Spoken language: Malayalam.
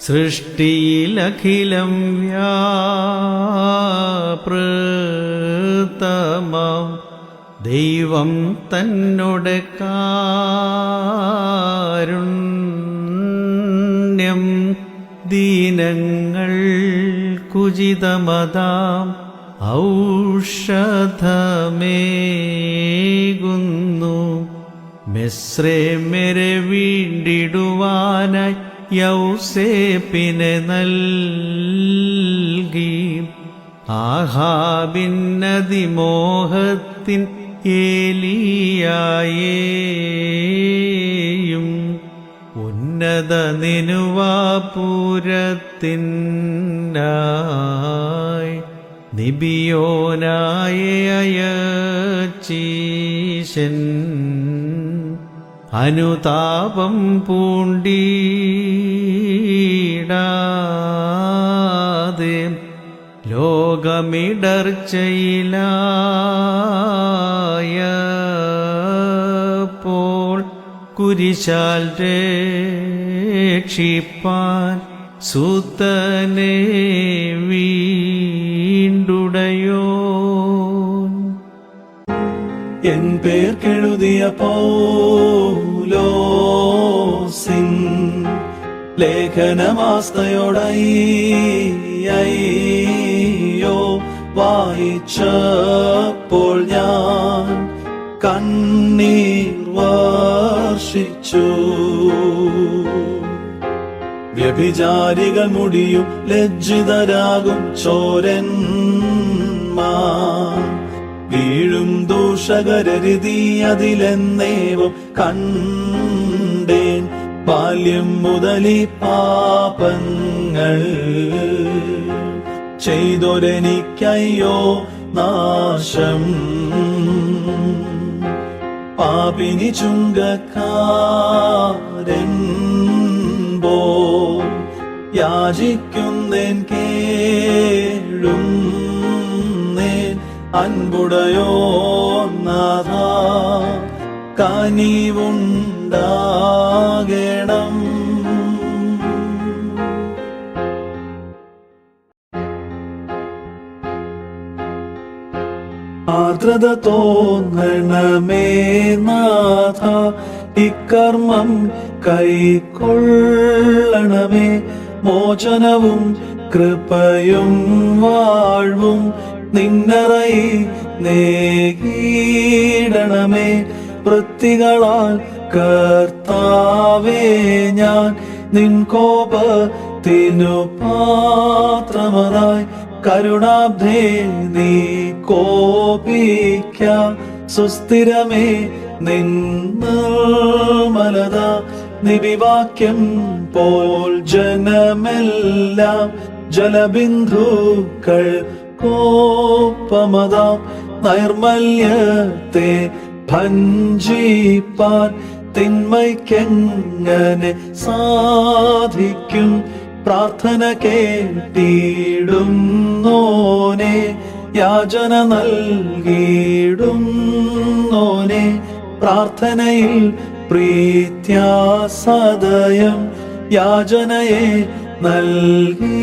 സൃഷ്ടിയിലഖിലം വ്യാപൃതമാം. ദൈവം തന്നോട് കാരുണ്യം. ദീനങ്ങൾ കുചിതമതാം. ഔഷധമേകുന്നു. മെസ്രേമരെ വീണ്ടിടുവാനായി യൗസേപ്പിനെ നൽകി. ആഹാബിന്നതിമോഹത്തിൻ ഏലിയായേയും. ഉന്നത നിനുവാപുരത്തിനായി നിബിയോനായ അയച്ചീശൻ അനുതാപം പൂണ്ടീടാതെ ലോകമിടർച്ചയിലായപ്പോൾ കുരിശാൽ രക്ഷിപ്പാൻ സുതനെ വീണ്ടുടയോ എൻ പേർ കെഴുതിയ പൗലോസിൻ ലേഖനമാസ്തയോടയ്യോ വായിച്ചപ്പോൾ ഞാൻ കണ്ണീർ വർഷിച്ചു. വ്യഭിചാരികൾ മുടിയും ലജ്ജിതരാകും ചോരൻ വീഴും ദൂഷകരരുതി അതിലെന്നേവും കണ്ടേൻ ബാല്യം മുതലി പാപങ്ങൾ ചെയ്തൊരെനിക്കയ്യോ നാശം. പാപിനി ചുങ്കക്കാരൻ യാചിക്കുന്നേൻ കേഴും നേൻ അൻപുടയോ നാഥ കനിവുണ്ടാകണം ആർദ്രത തോന്നണമേ നാഥ ഇക്കർമ്മം കൈക്കൊള്ളണമേ. മോചനവും കൃപയും വാഴ്വും നിന്നറയി നേകിടണമേ വൃത്തികളാൽ കർത്താവേ ഞാൻ നിൻ കോപത്തിനു പാത്രമതായി. കരുണാബ്ധേ നീ കോപിക്ക സുസ്ഥിരമേ നിന്നമലത നിബിവാക്യം പോൽ ജനമെല്ലാം ജലബിന്ദുക്കൾ കോപമതാം. നൈർമല്യത്തെ ഭഞ്ജിപ്പാൻ തിന്മയ്ക്കെങ്ങനെ സാധിക്കും? പ്രാർത്ഥന കേട്ടിടും നോനെ യാചന നൽകിയിടും നോനെ പ്രാർത്ഥനയിൽ പ്രീത്യാസദയം യാചനയെ നൽകിയിടണമേ.